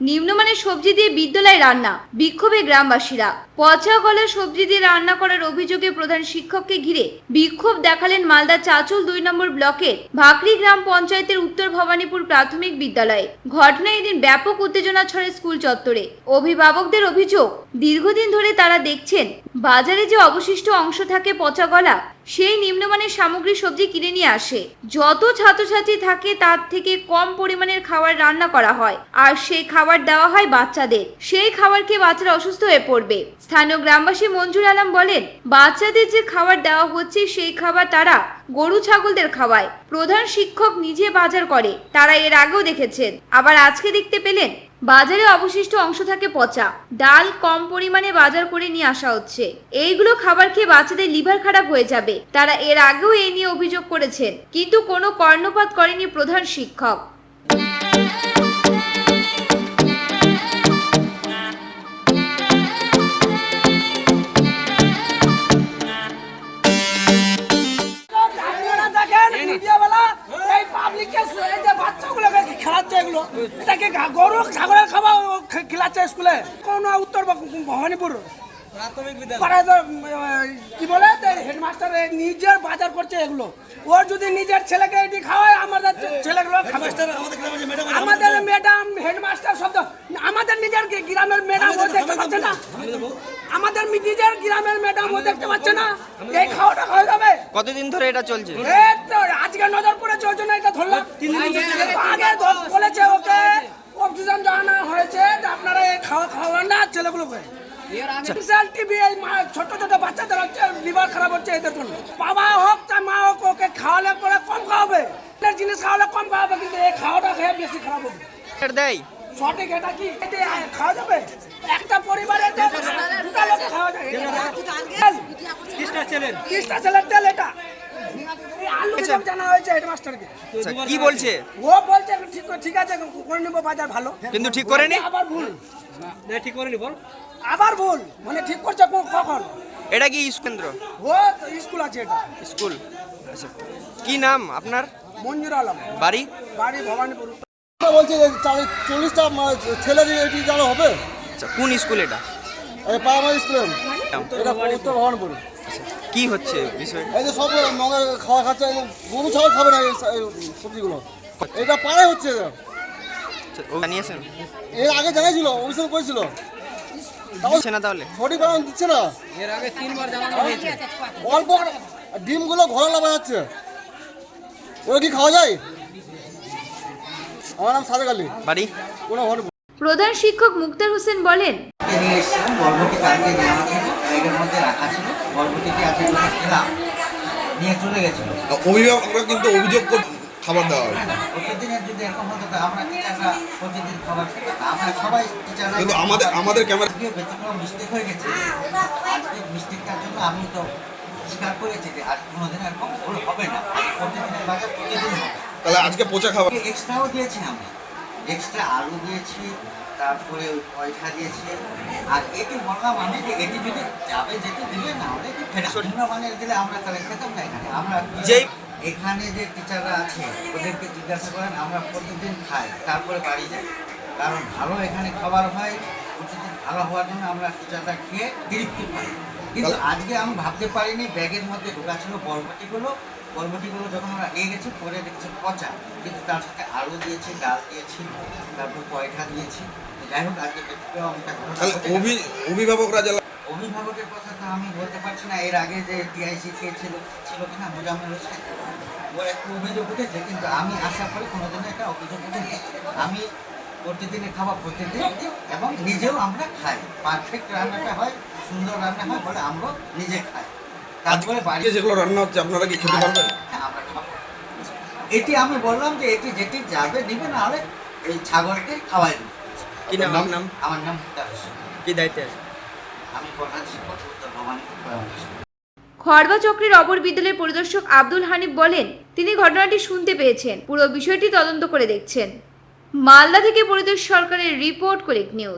নিম্নমানের সবজি দিয়ে বিদ্যালয় রান্না বিক্ষোভে গ্রামবাসীরা। পচা গলা সবজি দিয়ে রান্না করার অভিযোগে প্রধান শিক্ষককে ঘিরে বিক্ষোভ দেখালেন মালদা চাচল দুই নম্বর ব্লকের ভাকরি গ্রাম পঞ্চায়েতের উত্তর ভবানীপুর প্রাথমিক বিদ্যালয়ে। ঘটনায় এদিন ব্যাপক উত্তেজনা ছড়ে স্কুল চত্বরে। অভিভাবকদের অভিযোগ, দীর্ঘদিন ধরে তারা দেখছেন, বাজারে যে অবশিষ্ট অংশ থাকে পচা গলা, সেই নিম্নমানের সামগ্রী সবজি কিনে নিয়ে আসে। যত ছাত্রছাত্রী থাকে তার থেকে কম পরিমাণের খাবার রান্না করা হয়। আর সেই খাবার দেওয়া হয় বাচ্চাদের। সেই খাবার খেয়ে বাচ্চারা অসুস্থ হয়ে পড়বে। স্থানীয় গ্রামবাসী মঞ্জুর আলম বলেন, বাচ্চাদের যে খাবার দেওয়া হচ্ছে সেই খাবার তারা গরু ছাগলদের খাওয়ায়। প্রধান শিক্ষক নিজে বাজার করে, তারা এর আগেও দেখেছেন। আবার আজকে দেখতে পেলেন, বাজারে অবশিষ্ট অংশ থাকে পচা। ডাল কম পরিমাণে বাজার করে নিয়ে আসা হচ্ছে। এইগুলো খাবার খেয়ে বাচ্চাদের লিভার খারাপ হয়ে যাবে। তারা এর আগেও এই নিয়ে অভিযোগ করেছেন। কিন্তু কোনো কর্ণপাত করেনি প্রধান শিক্ষক। খেলাচ্ছে এগুলো। এটাকে গরু ছাগলের খাবার খেলাচ্ছে স্কুলে? কোন উত্তর ভবানীপুর। কি বলে? হেডমাস্টার নিজের বাজার করছে এগুলো। ওর যদি নিজের ছেলেকে এটি খাওয়ায় আমাদের ছেলেগুলো আমাদের ম্যাডাম হেডমাস্টার সব আমাদের নিজের কি গ্রামের ম্যাডাম ও দেখতে পাচ্ছে না। আমাদের নিজের গ্রামের ম্যাডাম ও দেখতে পাচ্ছে না? এই খাওয়াটা খাওয়া কতদিন ধরে এটা চলছে? আজকে নজর পড়েছে ওই জন্য এটা ধরলাম। আগে বলেছে ওকে অক্সিজেন জানা হয়েছে আপনারা এই খাওয়া খাওয়ান না ছেলেগুলোকে। স্পেশাল টিভি এই মা- ছোট ছোট বাচ্চাদের হচ্ছে লিভার খারাপ হচ্ছে এদের জন্য। বাবা হোক চাই মা হোক ওকে খাওয়ালে পরে কম খাওয়াবে। জিনিস খাওয়ালে কম খাওয়াবে কিন্তু এই খাওয়াটা খেয়ে বেশি খারাপ হবে। দেয়? সঠিক এটা কি? খাওয়া যাবে? একটা পরিবারে দুটা লোকে খাওয়া কিসটা ছেলের তেল এটা। এই আলু সব জানা হয়েছে হেডমাস্টারকে। আচ্ছা, কি বলছে? ও বলছে ঠিক ঠিক আছে করে নিবো বাজার ভালো। কিন্তু ঠিক করেনি? আবার ভুল। ঠিক করেনি বল। আবার ভুল। মানে ঠিক করছে কখন? এটা কি কেন্দ্র ও স্কুল আছে এটা। স্কুল। আচ্ছা কি নাম আপনার? মঞ্জুর আলম। বাড়ি? বাড়ি ভবানীপুর। বলছে যে চল্লিশটা ছেলের এটি জানা হবে। আচ্ছা কোন স্কুল এটা? প্রাইমারি স্কুলে। এটা উত্তর ভবানপুর। কি হচ্ছে বিষয়? এই যে সব মগে খাওয়া খাচ্ছে গরু ছাগল খাবে না এই সবজিগুলো। এটা পাড়ায় হচ্ছে। আচ্ছা, ও জানিয়েছেন? এর আগে জানাইছিল অভিযোগ করেছিল। তাও দিচ্ছে না তাহলে? সঠিক বানান দিচ্ছে না। এর আগে তিনবার জানানো হয়েছে। অল্প ডিমগুলো ঘরে লাগা যাচ্ছে। ওরা কি খাওয়া যায়? আমার নাম সাদেক আলী। বাড়ি? কোনো প্রধান শিক্ষক মুক্তার হোসেন বলেন নিয়ে এসেছিলাম বরবটি কালকে নেওয়া ব্যাগের মধ্যে রাখা ছিল। আজকে যখন খেলাম নিয়ে চলে গেছিল। অভিভাবকরা কিন্তু অভিযোগ খাবার দেওয়া হয়। প্রতিদিনের যদি এরকম হতো তা আমরা টিচাররা প্রতিদিন খাবার খেতাম আমরা সবাই টিচাররা কিন্তু আমাদের আমাদের ক্যামেরা আজকে ব্যতিক্রম মিস্টেক হয়ে গেছে। আজকে মিস্টেকটার জন্য আমি তো স্বীকার করেছি যে আজ কোনোদিন এরকম ভুল হবে না। প্রতিদিনের বাজার প্রতিদিন হবে। তাহলে আজকে পচা খাবার এক্সট্রাও দিয়েছি আমি। এক্সট্রা আলু দিয়েছি তারপরে পয়সা দিয়েছে। আর এটি বললাম আমি যে এটি যদি যাবে যেতে দিলে না হলে নিম্ন মানে দিলে আমরা তাহলে খেতাম না এখানে। আমরা যেই- এখানে যে টিচাররা আছে ওদেরকে জিজ্ঞাসা করেন আমরা প্রতিদিন খাই তারপরে বাড়ি যাই। কারণ ভালো এখানে খাবার হয় প্রতিদিন ভালো হওয়ার জন্য আমরা টিচাররা খেয়ে তৃপ্তি পাই। কিন্তু আজকে আমি ভাবতে পারিনি ব্যাগের মধ্যে ঢোকা ছিল বরবটিগুলো। বরবটিগুলো যখন আমরা নিয়ে গেছি পরে দেখছি পচা। কিন্তু তার সাথে আলু দিয়েছি ডাল দিয়েছি তারপর পয়ঠা দিয়েছি। যাই হোক আজকে অভিভাবকরা যারা অভিভাবকের কথা তো আমি বলতে পারছি না। এর আগে যে টিআইসি কে ছিল ছিল কিনা মোজাম্মেল হোসেন ও একটু অভিযোগ উঠেছে। কিন্তু আমি আশা করি কোনোদিনও একটা অভিযোগ উঠেনি। আমি প্রতিদিনের খাবার প্রতিদিন এবং নিজেও আমরা খাই। পারফেক্ট রান্নাটা হয় সুন্দর রান্না হয় বলে আমরা নিজে খাই। তারপরে বাড়ি আজকে যেগুলো রান্না হচ্ছে আপনারা কি খেতে পারবেন? হ্যাঁ, আমরা খাব। এটি আমি বললাম যে এটি যেটি যাবে নিবে না হলে এই ছাগলকে খাওয়াই দেবো। কি নাম নাম? নাম? আমার নাম কি দায়িত্বে আছে আমি প্রধান শিক্ষক উত্তর প্রাইমারি খড়বা চক্রের অপর বিদ্যালয়ের পরিদর্শক আব্দুল হানিফ বলেন তিনি ঘটনাটি শুনতে পেয়েছেন। পুরো বিষয়টি তদন্ত করে দেখছেন। মালদা থেকে পরিদেশ সরকারের রিপোর্ট কলিক নিউজ।